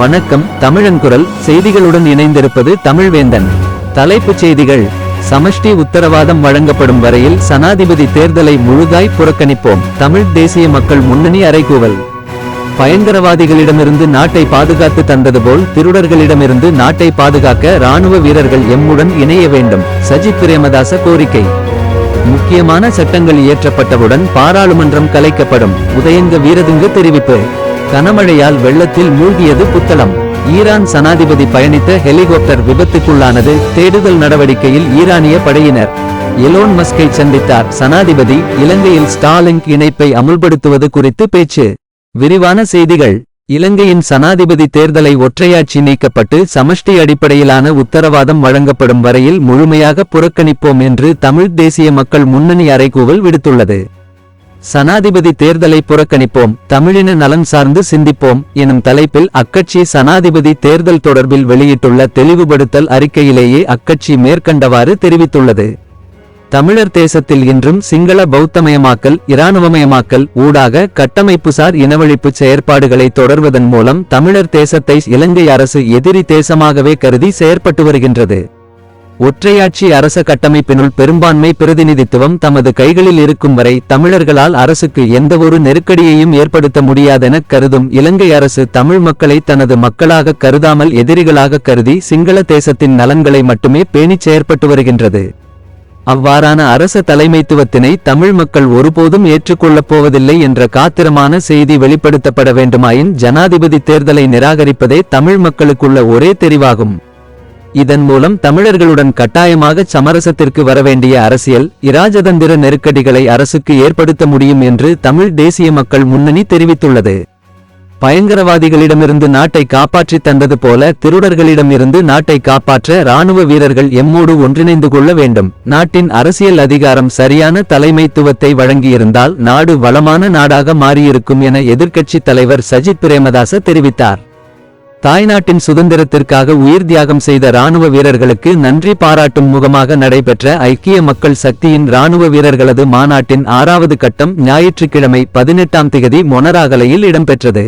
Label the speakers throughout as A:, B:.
A: வணக்கம் தமிழன் குரல். செய்திகளுடன் இணைந்திருப்பது தமிழ்வேந்தன். தலைப்புச் செய்திகள். சமஷ்டி உத்தரவாதம் வழங்கப்படும் வரையில் சனாதிபதி தேர்தலை முழுதாய் புறக்கணிப்போம். தமிழ் தேசிய மக்கள் முன்னணி அறைகூவல். பயங்கரவாதிகளிடமிருந்து நாட்டை பாதுகாத்து தந்தது போல் திருடர்களிடமிருந்து நாட்டை பாதுகாக்க ராணுவ வீரர்கள் எம்முடன் இணைய வேண்டும். சஜித் பிரேமதாச கோரிக்கை. முக்கியமான சட்டங்கள் இயற்றப்பட்டவுடன் பாராளுமன்றம் கலைக்கப்படும். உதயங்க வீரதுங்க தெரிவிப்பு. கனமழையால் வெள்ளத்தில் மூழ்கியது புத்தளம். ஈரான் சனாதிபதி பயணித்த ஹெலிகாப்டர் விபத்துக்குள்ளானது தேடுதல் நடவடிக்கையில் ஈரானிய படையினர். எலோன் மஸ்கை சந்தித்தார் சனாதிபதி இலங்கையில் ஸ்டாலிங் இணைப்பை அமுல்படுத்துவது குறித்து பேச்சு. விரிவான செய்திகள். இலங்கையின் சனாதிபதி தேர்தலை ஒற்றையாட்சி நீக்கப்பட்டு சமஷ்டி அடிப்படையிலான உத்தரவாதம் வழங்கப்படும் வரையில் முழுமையாக புறக்கணிப்போம் என்று தமிழ் தேசிய மக்கள் முன்னணி அறைகூவல் விடுத்துள்ளது. சனாதிபதி தேர்தலை புறக்கணிப்போம் தமிழின நலன் சார்ந்து சிந்திப்போம் எனும் தலைப்பில் அக்கட்சி சனாதிபதி தேர்தல் தொடர்பில் வெளியிட்டுள்ள தெளிவுபடுத்தல் அறிக்கையிலேயே அக்கட்சி மேற்கண்டவாறு தெரிவித்துள்ளது. தமிழர் தேசத்தில் இன்றும் சிங்கள பௌத்தமயமாக்கல் இராணுவமயமாக்கல் ஊடாக கட்டமைப்புசார் இனவழிப்பு செயற்பாடுகளை தொடர்வதன் மூலம் தமிழர் தேசத்தை இலங்கை அரசு எதிரி தேசமாகவே கருதி செயற்பட்டு வருகின்றது. ஒற்றையாட்சி அரச கட்டமைப்பினுள் பெரும்பான்மை பிரதிநிதித்துவம் தமது கைகளில் இருக்கும் வரை தமிழர்களால் அரசுக்கு எந்தவொரு நெருக்கடியையும் ஏற்படுத்த முடியாதென கருதும் இலங்கை அரசு தமிழ் மக்களை தனது மக்களாக கருதாமல் எதிரிகளாக கருதி சிங்கள தேசத்தின் நலன்களை மட்டுமே பேணிச் செயற்பட்டு வருகின்றது. அவ்வாறான அரச தலைமைத்துவத்தினை தமிழ் மக்கள் ஒருபோதும் ஏற்றுக்கொள்ளப் போவதில்லை என்ற காத்திரமான செய்தி வெளிப்படுத்தப்பட வேண்டுமாயின் ஜனாதிபதி தேர்தலை நிராகரிப்பதே தமிழ் மக்களுக்குள்ள ஒரே தெரிவாகும். இதன் மூலம் தமிழர்களுடன் கட்டாயமாக சமரசத்திற்கு வரவேண்டிய அரசியல் இராஜதந்திர நெருக்கடிகளை அரசுக்கு ஏற்படுத்த முடியும் என்று தமிழ் தேசிய மக்கள் முன்னணி தெரிவித்துள்ளது. பயங்கரவாதிகளிடமிருந்து நாட்டை காப்பாற்றித் தந்தது போல திருடர்களிடமிருந்து நாட்டை காப்பாற்ற ராணுவ வீரர்கள் எம்மோடு ஒன்றிணைந்து கொள்ள வேண்டும். நாட்டின் அரசியல் அதிகாரம் சரியான தலைமைத்துவத்தை வழங்கியிருந்தால் நாடு வளமான நாடாக மாறியிருக்கும் என எதிர்க்கட்சித் தலைவர் சஜித் பிரேமதாச தெரிவித்தார். தாய்நாட்டின் சுதந்திரத்திற்காக உயிர் தியாகம் செய்த ராணுவ வீரர்களுக்கு நன்றி பாராட்டும் முகமாக நடைபெற்ற ஐக்கிய மக்கள் சக்தியின் ராணுவ வீரர்களது மாநாட்டின் ஆறாவது கட்டம் ஞாயிற்றுக்கிழமை பதினெட்டாம் திகதி மொனராகலையில் இடம்பெற்றது.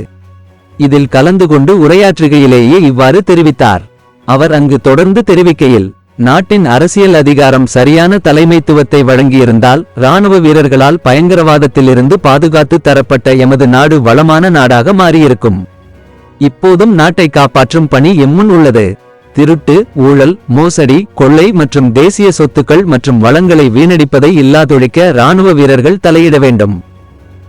A: இதில் கலந்து கொண்டு உரையாற்றுகையிலேயே இவ்வாறு தெரிவித்தார். அவர் அங்கு தொடர்ந்து தெரிவிக்கையில் நாட்டின் அரசியல் அதிகாரம் சரியான தலைமைத்துவத்தை வழங்கியிருந்தால் ராணுவ வீரர்களால் பயங்கரவாதத்திலிருந்து பாதுகாத்து தரப்பட்ட எமது நாடு வளமான நாடாக மாறியிருக்கும். இப்போதும் நாட்டை காப்பாற்றும் பணி எம்முன் உள்ளது. திருட்டு ஊழல் மோசடி கொள்ளை மற்றும் தேசிய சொத்துக்கள் மற்றும் வளங்களை வீணடிப்பதை இல்லாதொழிக்க ராணுவ வீரர்கள் தலையிட வேண்டும்.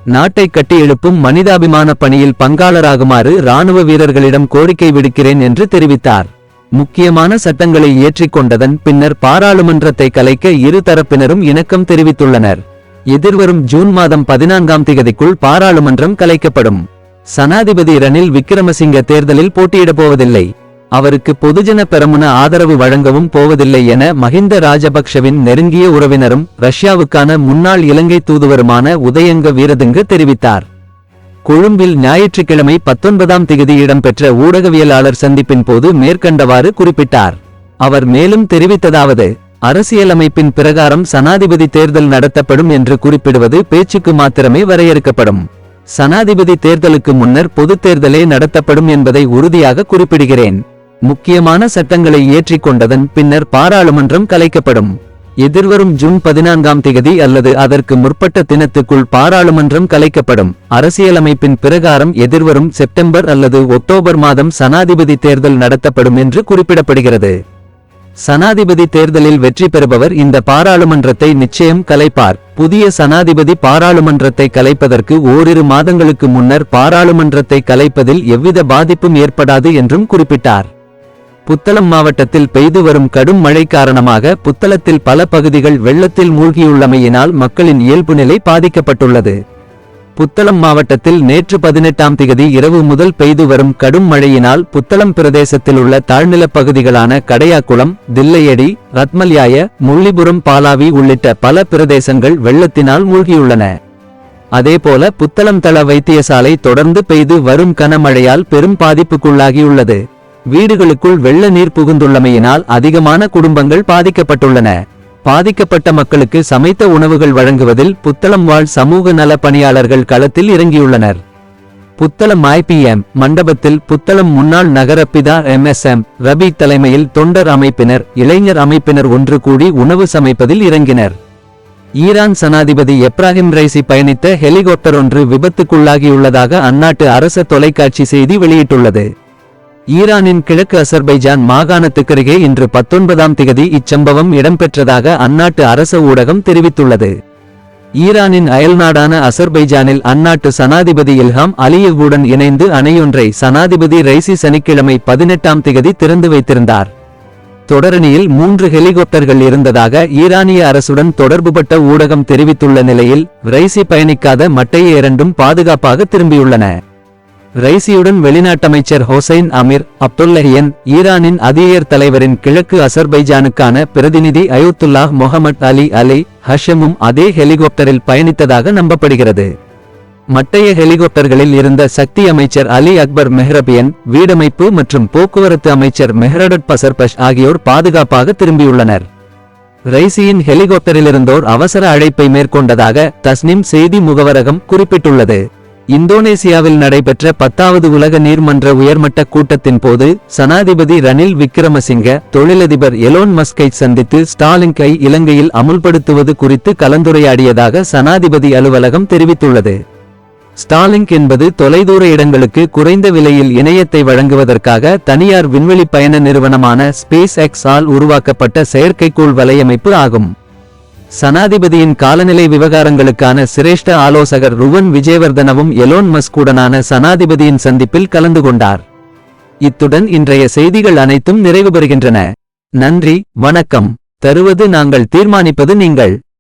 A: நாட்டை கட்டி எழுப்பும் மனிதாபிமான பணியில் பங்காளராகுமாறு ராணுவ வீரர்களிடம் கோரிக்கை விடுக்கிறேன் என்று தெரிவித்தார். முக்கியமான சட்டங்களை இயற்றிக் கொண்டதன் பின்னர் பாராளுமன்றத்தை கலைக்க இரு தரப்பினரும் இணக்கம் தெரிவித்துள்ளனர். எதிர்வரும் ஜூன் மாதம் பதினான்காம் திகதிக்குள் பாராளுமன்றம் கலைக்கப்படும். சனாதிபதி ரணில் விக்ரமசிங்க தேர்தலில் போட்டியிடப் போவதில்லை. அவருக்கு பொதுஜன பெரமுன ஆதரவு வழங்கவும் போவதில்லை என மஹிந்த ராஜபக்ஷவின் நெருங்கிய உறவினரும் ரஷ்யாவுக்கான முன்னாள் இலங்கை தூதுவருமான உதயங்க வீரதுங்க தெரிவித்தார். கொழும்பில் ஞாயிற்றுக்கிழமை பத்தொன்பதாம் திகதி இடம்பெற்ற ஊடகவியலாளர் சந்திப்பின் போது மேற்கண்டவாறு குறிப்பிட்டார். அவர் மேலும் தெரிவித்ததாவது அரசியலமைப்பின் பிரகாரம் சனாதிபதி தேர்தல் நடத்தப்படும் என்று குறிப்பிடுவது பேச்சுக்கு மாத்திரமே வரையறுக்கப்படும். சனாதிபதி தேர்தலுக்கு முன்னர் பொதுத் தேர்தலே நடத்தப்படும் என்பதை உறுதியாக குறிப்பிடுகிறேன். முக்கியமான சட்டங்களை ஏற்றிக் கொண்டதன் பின்னர் பாராளுமன்றம் கலைக்கப்படும். எதிர்வரும் ஜூன் பதினான்காம் திகதி அல்லது அதற்கு முற்பட்ட தினத்துக்குள் பாராளுமன்றம் கலைக்கப்படும். அரசியலமைப்பின் பிரகாரம் எதிர்வரும் செப்டம்பர் அல்லது ஒக்டோபர் மாதம் சனாதிபதி தேர்தல் நடத்தப்படும் என்று குறிப்பிடப்படுகிறது. சனாதிபதி தேர்தலில் வெற்றி பெறுபவர் இந்த பாராளுமன்றத்தை நிச்சயம் கலைப்பார். புதிய சனாதிபதி பாராளுமன்றத்தை கலைப்பதற்கு ஓரிரு மாதங்களுக்கு முன்னர் பாராளுமன்றத்தை கலைப்பதில் எவ்வித பாதிப்பும் ஏற்படாது என்றும் குறிப்பிட்டார். புத்தளம் மாவட்டத்தில் பெய்து வரும் கடும் மழை காரணமாக புத்தளத்தில் பல பகுதிகள் வெள்ளத்தில் மூழ்கியுள்ளமையினால் மக்களின் இயல்பு நிலை பாதிக்கப்பட்டுள்ளது. புத்தளம் மாவட்டத்தில் நேற்று பதினெட்டாம் திகதி இரவு முதல் பெய்து வரும் கடும் மழையினால் புத்தளம் பிரதேசத்தில் உள்ள தாழ்நிலப் பகுதிகளான கடையாக்குளம் தில்லையடி ரத்மல்யாய முள்ளிபுரம் பாலாவி உள்ளிட்ட பல பிரதேசங்கள் வெள்ளத்தினால் மூழ்கியுள்ளன. அதேபோல புத்தளம் தள வைத்தியசாலை தொடர்ந்து பெய்து வரும் கனமழையால் பெரும் பாதிப்புக்குள்ளாகியுள்ளது. வீடுகளுக்குள் வெள்ள நீர் புகுந்துள்ளமையினால் அதிகமான குடும்பங்கள் பாதிக்கப்பட்டுள்ளன. பாதிக்கப்பட்ட மக்களுக்கு சமைத்த உணவுகள் வழங்குவதில் புத்தளம் வாழ் சமூக நல பணியாளர்கள் களத்தில் இறங்கியுள்ளனர். புத்தளம் ஐபிஎம் மண்டபத்தில் புத்தளம் முன்னாள் நகரப்பிதா எம்எஸ்எம் ரபி தலைமையில் தொண்டர் அமைப்பினர் இளைஞர் அமைப்பினர் ஒன்று கூடி உணவு சமைப்பதில் இறங்கினர். ஈரான் சனாதிபதி எப்ராஹிம் ரைசி பயணித்த ஹெலிகாப்டர் ஒன்று விபத்துக்குள்ளாகியுள்ளதாக அந்நாட்டு அரச தொலைக்காட்சி செய்தி வெளியிட்டுள்ளது. ஈரானின் கிழக்கு அசர்பைஜான் மாகாணத்துக்கருகே இன்று பத்தொன்பதாம் திகதி இச்சம்பவம் இடம்பெற்றதாக அந்நாட்டு அரச ஊடகம் தெரிவித்துள்ளது. ஈரானின் அயல்நாடான அசர்பைஜானில் அந்நாட்டு சனாதிபதி இல்ஹாம் அலியவுடன் இணைந்து அணையொன்றை சனாதிபதி ரைசி சனிக்கிழமை பதினெட்டாம் திகதி திறந்து வைத்திருந்தார். தொடரணியில் மூன்று ஹெலிகாப்டர்கள் இருந்ததாக ஈரானிய அரசுடன் தொடர்புபட்ட ஊடகம் தெரிவித்துள்ள நிலையில் ரைசி பயணிக்காத மட்டைய இரண்டும் பாதுகாப்பாக திரும்பியுள்ளன. ரைசியுடன் வெளிநாட்டமைச்சர் ஹொசைன் அமீர் அப்துல்லஹியன் ஈரானின் அதியர் தலைவரின் கிழக்கு அசர்பைஜானுக்கான பிரதிநிதி அயோத்துல்லாஹ் முகமட் அலி அலி ஹஷமும் அதே ஹெலிகாப்டரில் பயணித்ததாக நம்பப்படுகிறது. மட்டைய ஹெலிகாப்டர்களில் இருந்த சக்தி அமைச்சர் அலி அக்பர் மெஹ்ரபியன் வீடமைப்பு மற்றும் போக்குவரத்து அமைச்சர் மெஹ்ரடட் பசர்பஷ் ஆகியோர் பாதுகாப்பாக திரும்பியுள்ளனர். ரைசியின் ஹெலிகாப்டரிலிருந்தோர் அவசர அழைப்பை மேற்கொண்டதாக தஸ்னிம் செய்தி முகவரகம் குறிப்பிட்டுள்ளது. இந்தோனேசியாவில் நடைபெற்ற பத்தாவது உலக நீர்மன்ற உயர்மட்ட கூட்டத்தின் போது சனாதிபதி ரணில் விக்ரமசிங்க தொழிலதிபர் எலோன் மஸ்கை சந்தித்து ஸ்டாலின்கை இலங்கையில் அமுல்படுத்துவது குறித்து கலந்துரையாடியதாக சனாதிபதி அலுவலகம் தெரிவித்துள்ளது. ஸ்டாலிங்க் என்பது தொலைதூர இடங்களுக்கு குறைந்த விலையில் இணையத்தை வழங்குவதற்காக தனியார் விண்வெளி பயண நிறுவனமான ஸ்பேஸ் எக்ஸ் ஆல் உருவாக்கப்பட்ட செயற்கைக்கோள் வலையமைப்பு ஆகும். சனாதிபதியின் காலநிலை விவகாரங்களுக்கான சிரேஷ்ட ஆலோசகர் ருவன் விஜயவர்தனவும் எலோன் மஸ்குடனான சனாதிபதியின் சந்திப்பில் கலந்து கொண்டார். இத்துடன் இன்றைய செய்திகள் அனைத்தும் நிறைவு பெறுகின்றன நன்றி வணக்கம். தருவது நாங்கள் தீர்மானிப்பது நீங்கள்.